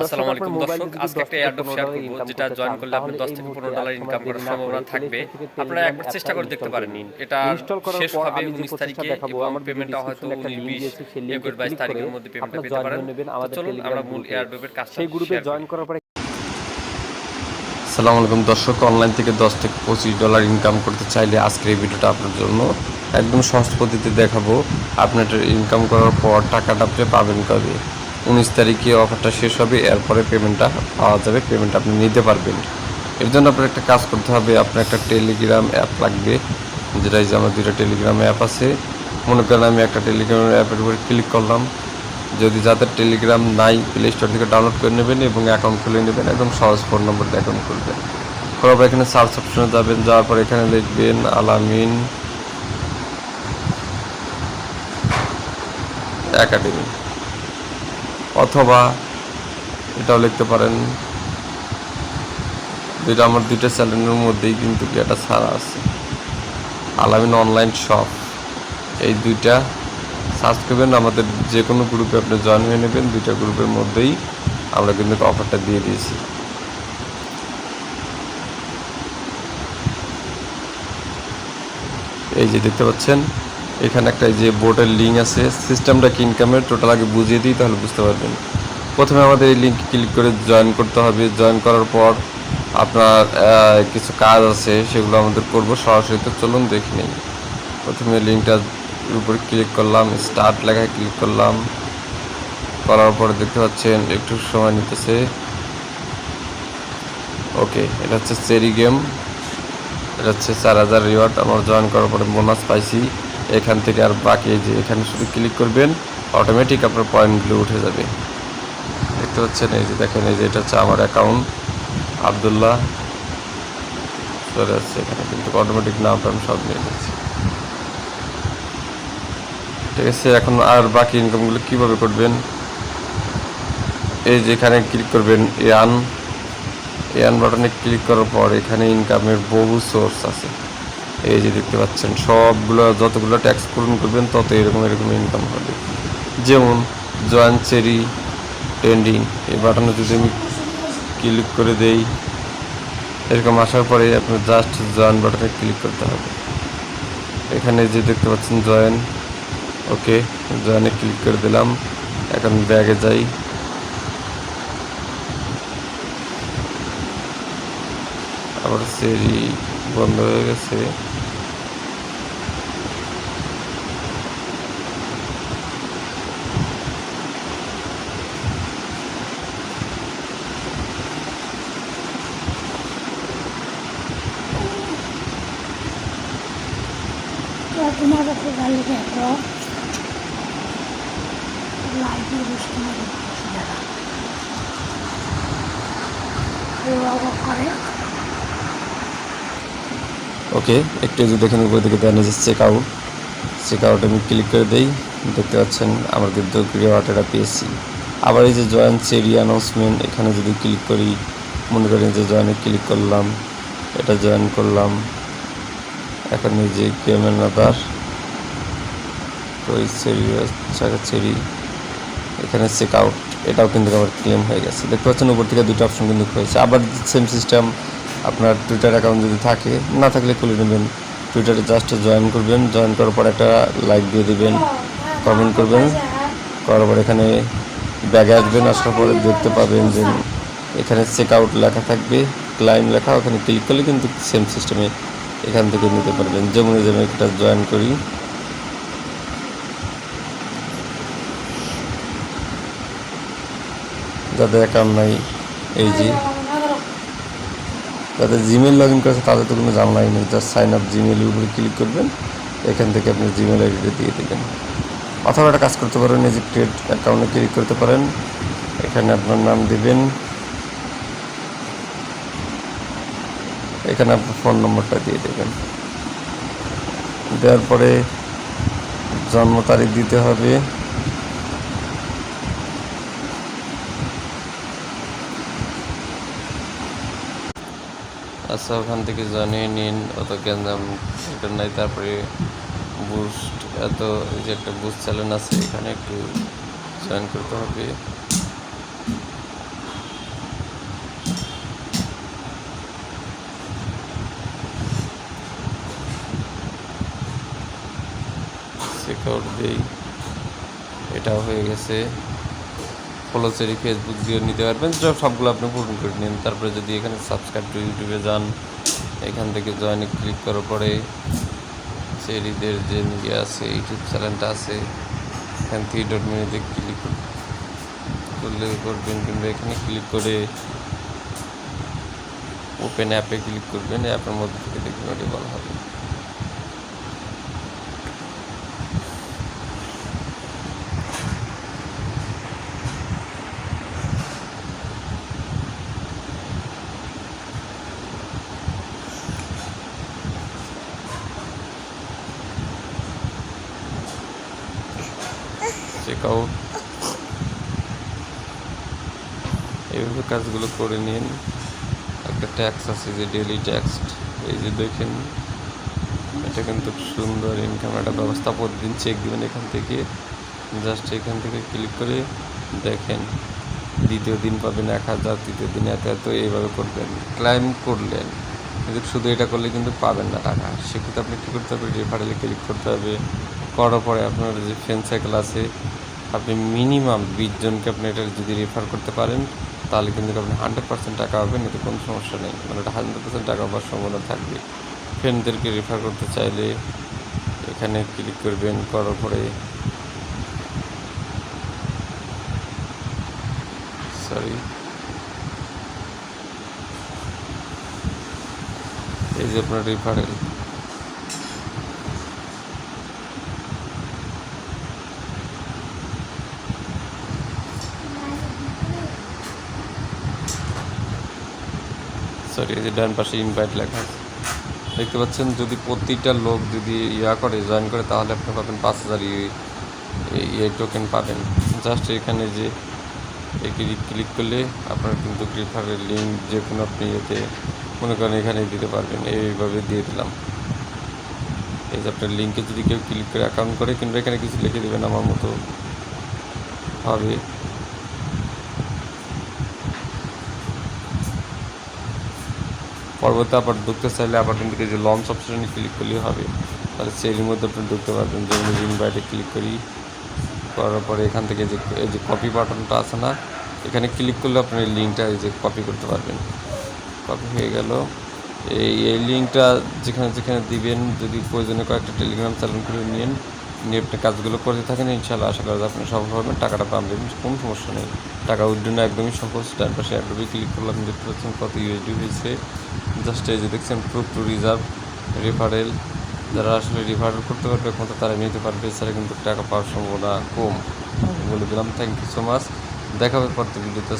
আসসালামু আলাইকুম দর্শক আজকে একটা এয়ারড্রপ শেয়ার করব যেটা জয়েন করলে আপনি 10 থেকে 15 ডলার ইনকাম করার সম্ভাবনা থাকবে। আপনারা একবার চেষ্টা করে দেখতে পারেন এটা শেষ হবে 19 তারিখে এবং পেমেন্টটা হয়তো 19 20 21 22 তারিখের মধ্যে পেমেন্টটা পেতে পারেন। চলুন আমরা মূল এয়ারড্রপের কাজটা সেই গ্রুপে জয়েন করার পরে সালাম আলাইকুম দর্শক অনলাইন থেকে দশ থেকে পঁচিশ ডলার ইনকাম করতে চাইলে আজকের এই ভিডিওটা আপনার জন্য একদম সহজ পদ্ধতিতে দেখাবো। আপনার ইনকাম করার পর টাকাটা আপনি পাবেন কবে উনিশ তারিখে অফারটা শেষ হবে, এরপরে পেমেন্টটা পাওয়া যাবে পেমেন্ট আপনি নিতে পারবেন। এর জন্য আপনার একটা কাজ করতে হবে, আপনার একটা টেলিগ্রাম অ্যাপ লাগবে, যেটা যে আমার দুটো টেলিগ্রাম অ্যাপ আছে। মনে করেন আমি একটা টেলিগ্রাম অ্যাপের উপরে ক্লিক করলাম। যদি যাদের টেলিগ্রাম নাই প্লে স্টোর থেকে ডাউনলোড করে নেবেন এবং অ্যাকাউন্ট খুলে নেবেন, একদম সহজ ফোন নম্বর দিয়ে অ্যাকাউন্ট খুলবেন। করার পর এখানে সার্চ অপশনে যাবেন, যাওয়ার পর এখানে লিখবেন, আলামিন একাডেমি অথবা এটাও লিখতে পারেন। দুইটা আমার দুইটা চ্যানেলের মধ্যেই কিন্তু একটা ছাড়া আছে। আলামিন অনলাইন শপ এই দুইটা। সার্চ করবেন, আমাদের যে কোনো গ্রুপে আপনি জয়েন হয়ে নেবেন। দুইটা গ্রুপের মধ্যেই আমরা কিন্তু অফারটা দিয়ে দিয়েছি। এই যে দেখতে পাচ্ছেন এখানে একটা যে বোর্ডের লিঙ্ক আছে সিস্টেমটা কি ইনকামের টোটাল আগে বুঝিয়ে দিই, তাহলে বুঝতে পারবেন। প্রথমে আমাদের এই লিঙ্ক ক্লিক করে জয়েন করতে হবে। জয়েন করার পর আপনার কিছু কাজ আছে, সেগুলো আমাদের করব সরাসরি। তো চলুন দেখে নিই। প্রথমে লিঙ্কটার উপর ক্লিক করলাম স্টার্ট লেখায় ক্লিক করলাম। করার পরে দেখতে পাচ্ছেন, একটু সময় নিতেছে। ওকে, এটা হচ্ছে চেরি গেম এটা হচ্ছে চার হাজার রিওয়ার্ড আমার জয়েন করার পরে বোনাস পাইছি। এখান থেকে আর বাকি যে এখানে শুধু ক্লিক করবেন অটোমেটিক আপনার পয়েন্টগুলো উঠে যাবে। দেখতে পাচ্ছেন, এই যে দেখেন, এই যে এটা হচ্ছে আমার অ্যাকাউন্ট আবদুল্লাহ। চলে আসছে এখানে, কিন্তু অটোমেটিক নামটা আমি সব নিয়ে নিচ্ছি। ঠিক আছে, এখন আর বাকি ইনকামগুলো কীভাবে করবেন? এই যে এখানে ক্লিক করবেন ইয়ান ইয়ান বাটনে ক্লিক করার পর এখানে ইনকামের বহু সোর্স আছে। এই যে দেখতে পাচ্ছেন, সবগুলো যতগুলো ট্যাক্স পূরণ করবেন তত এরকম এরকম ইনকাম হবে। যেমন জয়েন চেরি, ট্রেন্ডিং, এই বাটনে যদি আমি ক্লিক করে দেই, এরকম আসার পরে আপনার জাস্ট জয়েন বাটনে ক্লিক করতে হবে। এখানে যে দেখতে পাচ্ছেন জয়েন ওকে জয়েনে ক্লিক করে দিলাম, এখন ব্যাগে যাই। আবার সেরি বন্ধ হয়ে গেছে। তোমার কাছে গালি দেখো। লাইটে বসতে দাদা করে ওকে একটু যদি দেখেন উপর দিকে যে চেক আউট চেক আউট আমি ক্লিক করে দেই, দেখতে পাচ্ছেন আমার কিন্তু রিওয়ার্ড এটা পেয়েছি আবার এই যে জয়েন চেরি অ্যানাউন্সমেন্ট এখানে যদি ক্লিক করি, মনে করেন যে জয়েনে ক্লিক করলাম, এটা জয়েন করলাম। এখন এই যে গেম আদার তো এই চেরি চেরি এখানে চেক আউট এটাও কিন্তু আমার ক্লেম হয়ে গেছে। দেখতে পাচ্ছেন উপর থেকে দুটো অপশন কিন্তু হয়েছে। আবার সেম সিস্টেম আপনার টুইটার অ্যাকাউন্ট যদি থাকে, না থাকলে খুলে নেবেন। টুইটারে জাস্ট জয়েন করবেন। জয়েন করার পর একটা লাইক দিয়ে দেবেন কমেন্ট করবেন। করার পর এখানে ব্যাগে আসবেন, আসার পরে দেখতে পাবেন যে এখানে চেক আউট লেখা থাকবে ক্লাইম লেখা, ওখানে ক্লিক করলে কিন্তু সেম সিস্টেমে এখান থেকে নিতে পারবেন। যেমন এই যে এটা জয়েন করি। যাদের অ্যাকাউন্ট নাই, এই যে যাদের জিমেল লগ ইন করেছে, তাদের তো কোনো জানলাই নেই। জাস্ট সাইন আপ জিমেলের উপরে ক্লিক করবেন, এখান থেকে আপনি জিমেল আইডিটা দিয়ে দেবেন। অথবা একটা কাজ করতে পারেন, এই যে ক্রিয়েট অ্যাকাউন্টে ক্লিক করতে পারেন। এখানে আপনার নাম দেবেন। এখানে আপনার ফোন নম্বরটা দিয়ে দেবেন। দেওয়ার পরে জন্ম তারিখ দিতে হবে। আচ্ছা ওখান থেকে জানিয়ে নিন, অত গ্যাঞ্জাম সেটা নাই, তারপরে বুস্ট এত যে একটা বুস্ট চ্যানেল আছে, এখানে একটু জয়েন করতে হবে। এটাও হয়ে গেছে। ফলো চেরি ফেসবুক দিয়ে নিতে পারবেন। সব সবগুলো আপনি পূরণ করে নিন। তারপরে যদি এখানে সাবস্ক্রাইব টু ইউটিউবে যান, এখান থেকে জয়েনে ক্লিক করার পরে চেরিদের যে ইয়ে আছে ইউটিউব চ্যানেলটা আছে, এখান থেকে ডট মিনিতে ক্লিক করলে করবেন। কিংবা এখানে ক্লিক করে ওপেন অ্যাপে ক্লিক করবেন। অ্যাপের মধ্যে থেকে দেখবেন ওটি বলা হবে। চেক আউট এইভাবে কাজগুলো করে নিন। একটা ট্যাক্স আছে যে ডেলি ট্যাক্স এই যে দেখেন, এটা কিন্তু সুন্দর ইনকাম একটা ব্যবস্থা প্রতিদিন চেক দেবেন এখান থেকে। জাস্ট এখান থেকে ক্লিক করে দেখেন, দ্বিতীয় দিন পাবেন এক হাজার, তৃতীয় দিন এত এত, এইভাবে করবেন ক্লাইম করলেন। কিন্তু শুধু এটা করলে কিন্তু পাবেন না টাকা। সেক্ষেত্রে আপনি কী করতে হবে? রেফারেলে ক্লিক করতে হবে। করার পরে আপনার যে ফ্রেন্ড সাইকেল আছে, আপনি মিনিমাম বিশ জনকে আপনি এটা যদি রেফার করতে পারেন, তাহলে কিন্তু আপনি হান্ড্রেড পার্সেন্ট টাকা পাবেন এতে কোনো সমস্যা নেই। মানে ওটা হান্ড্রেড পার্সেন্ট টাকা পাওয়ার সম্ভাবনা থাকবে। ফ্রেন্ডদেরকে রেফার করতে চাইলে এখানে ক্লিক করবেন, করার পরে সরি এই যে আপনার রেফারেল সরি এই যে ডান পাশে ইনভাইট লেখা আছে। দেখতে পাচ্ছেন, যদি প্রতিটা লোক যদি ইয়া করে জয়েন করে, তাহলে আপনি পাবেন পাঁচ হাজার ইয়ে টোকেন পাবেন। জাস্ট এখানে যে ক্লিক ক্লিক করলে আপনার কিন্তু রিফারের লিঙ্ক যে কোনো আপনি ইয়েতে মনে করেন এখানে দিতে পারবেন। এইভাবে দিয়ে দিলাম। এই যে আপনার লিঙ্কে যদি কেউ ক্লিক করে অ্যাকাউন্ট করে, কিংবা এখানে কিছু লিখে দেবেন, আমার মতো হবে পরবর্তী আবার ঢুকতে চাইলে আবার কিন্তু যে লঞ্চ অপশনে ক্লিক করলেই হবে। তাহলে সেই মধ্যে আপনি ঢুকতে পারবেন। যেমন ইনভাইটে ক্লিক করি, করার পরে এখান থেকে যে, এই যে কপি বাটনটা আছে না, এখানে ক্লিক করলে আপনি এই লিঙ্কটা এই যে কপি করতে পারবেন। কপি হয়ে গেল। এই এই লিঙ্কটা যেখানে যেখানে দিবেন, যদি প্রয়োজনে কয়েকটা টেলিগ্রাম চ্যানেল করে নিন নিয়ে আপনি কাজগুলো করতে থাকেন ইনশাল্লাহ আশা করা যায় আপনি সফল হবেন, টাকাটা পাবেন, কোনো সমস্যা নেই। টাকা উইড্রো একদমই সহজ, ডান পাশে অ্যাডোবি ক্লিক করলাম দেখতে পাচ্ছেন কত ইউএসডি হয়েছে। জাস্ট এই যে দেখছেন প্রুফ টু রিজার্ভ রেফারেল যারা আসলে রিফারেল করতে পারবে একমাত্র তারা নিতে পারবে। এছাড়া কিন্তু টাকা পাওয়ার সম্ভাবনা কম। বলে দিলাম থ্যাংক ইউ সো মাচ দেখাবে পরবর্তী ভিডিওতে।